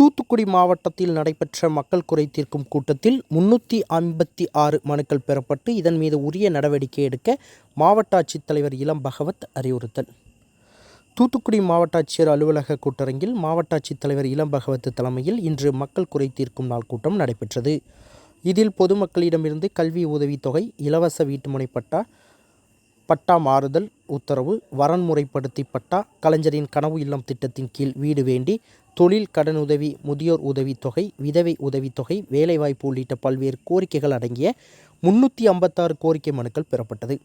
தூத்துக்குடி மாவட்டத்தில் நடைபெற்ற மக்கள் குறை தீர்க்கும் கூட்டத்தில் முன்னூற்றி ஐம்பத்தி ஆறு மனுக்கள் பெறப்பட்டு இதன் மீது உரிய நடவடிக்கை எடுக்க மாவட்ட ஆட்சித்தலைவர் இளம் பகவத் அறிவுறுத்தல். தூத்துக்குடி மாவட்ட ஆட்சியர் அலுவலக கூட்டரங்கில் மாவட்ட ஆட்சித்தலைவர் இளம் பகவத் தலைமையில் இன்று மக்கள் குறை தீர்க்கும் நாள் கூட்டம் நடைபெற்றது. இதில் பொதுமக்களிடமிருந்து கல்வி உதவித்தொகை இலவச வீட்டுமனை பட்டா பட்டா மாறுதல் உத்தரவு வரன்முறைப்படுத்தி பட்டா கலைஞரின் கனவு இல்லம் திட்டத்தின் கீழ் வீடு வேண்டி தொழில் கடனுதவி முதியோர் உதவித்தொகை விதவை உதவித்தொகை வேலைவாய்ப்பு உள்ளிட்ட பல்வேறு கோரிக்கைகள் அடங்கிய முன்னூற்றி ஐம்பத்தாறு கோரிக்கை மனுக்கள் பெறப்பட்டது.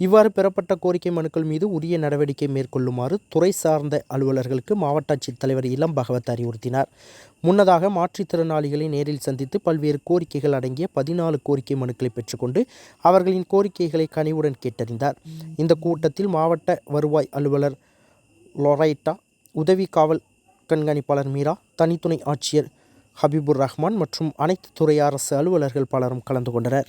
இவ்வாறு பெறப்பட்ட கோரிக்கை மனுக்கள் மீது உரிய நடவடிக்கை மேற்கொள்ளுமாறு துறை சார்ந்த அலுவலர்களுக்கு மாவட்ட ஆட்சித்தலைவர் இளம் பகவத் அறிவுறுத்தினார். முன்னதாக மாற்றுத்திறனாளிகளை நேரில் சந்தித்து பல்வேறு கோரிக்கைகள் அடங்கிய பதினாலு கோரிக்கை மனுக்களை பெற்றுக்கொண்டு அவர்களின் கோரிக்கைகளை கனிவுடன் கேட்டறிந்தார். இந்த கூட்டத்தில் மாவட்ட வருவாய் அலுவலர் லொரைட்டா உதவி காவல் கண்காணிப்பாளர் மீரா தனித்துணை ஆட்சியர் ஹபீபுர் ரஹ்மான் மற்றும் அனைத்து துறை அரசு அலுவலர்கள் பலரும் கலந்து கொண்டனர்.